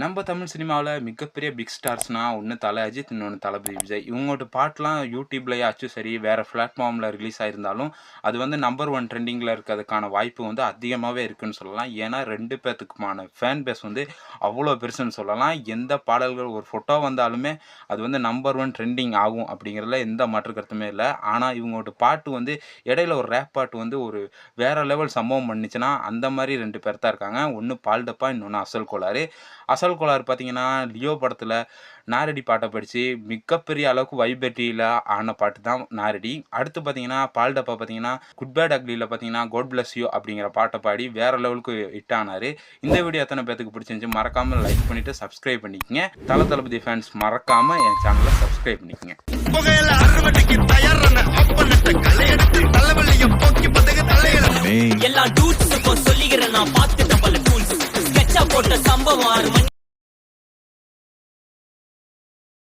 நம்ம தமிழ் சினிமாவில் மிகப்பெரிய பிக் ஸ்டார்ஸ்னால் ஒன்று தலை அஜித் இன்னொன்று தளபதி விஜய். இவங்களோட பாட்டெலாம் யூடியூப்லேயாச்சும் சரி வேறு பிளாட்ஃபார்மில் ரிலீஸ் ஆயிருந்தாலும் அது வந்து நம்பர் ஒன் ட்ரெண்டிங்கில் இருக்கிறதுக்கான வாய்ப்பு வந்து அதிகமாகவே இருக்குதுன்னு சொல்லலாம். ஏன்னா ரெண்டு பேர்த்துக்குமான ஃபேன் பேஸ் வந்து அவ்வளோ பெருசுன்னு சொல்லலாம். எந்த பாடல்கள் ஒரு ஃபோட்டோ வந்தாலுமே அது வந்து நம்பர் ஒன் ட்ரெண்டிங் ஆகும் அப்படிங்கிறதுல எந்த மாற்று கருத்துமே இல்லை. ஆனால் இவங்களோட பாட்டு வந்து இடையில ஒரு ரேப் பாட்டு வந்து ஒரு வேறு லெவல் சம்பவம் பண்ணுச்சுன்னா அந்த மாதிரி ரெண்டு பேர் தான் இருக்காங்க. ஒன்று பால்டப்பா இன்னொன்று அசல் கோளாறு. அசல் கோளாறு பார்த்தீங்கன்னா லியோ படத்தில் நாரடி பாட்டை படித்து மிகப்பெரிய அளவுக்கு வைபெட்டியில் ஆன பாட்டு தான் நாரடி. அடுத்து பார்த்தீங்கன்னா பால்டப்பா பார்த்தீங்கன்னா குட் பேட் அக்லியில் பார்த்தீங்கன்னா கோட் பிளஸ் யூ அப்படிங்கிற பாட்டை பாடி வேற லெவலுக்கு ஹிட் ஆனார். இந்த வீடியோ எத்தனை பேத்துக்கு பிடிச்சிருந்துச்சு மறக்காமல் லைக் பண்ணிவிட்டு சப்ஸ்கிரைப் பண்ணிக்கங்க. தல தளபதி ஃபேன்ஸ் மறக்காமல் என் சேனலை சப்ஸ்கிரைப் பண்ணிக்கங்க. எல்லா டூட்ஸுக்கும் சொல்லிக்கிறேன் நான் பார்த்துட்ட பல டூல்ஸ் ஸ்கெட்சா போட்ட சம்பவம் ஆறு மணி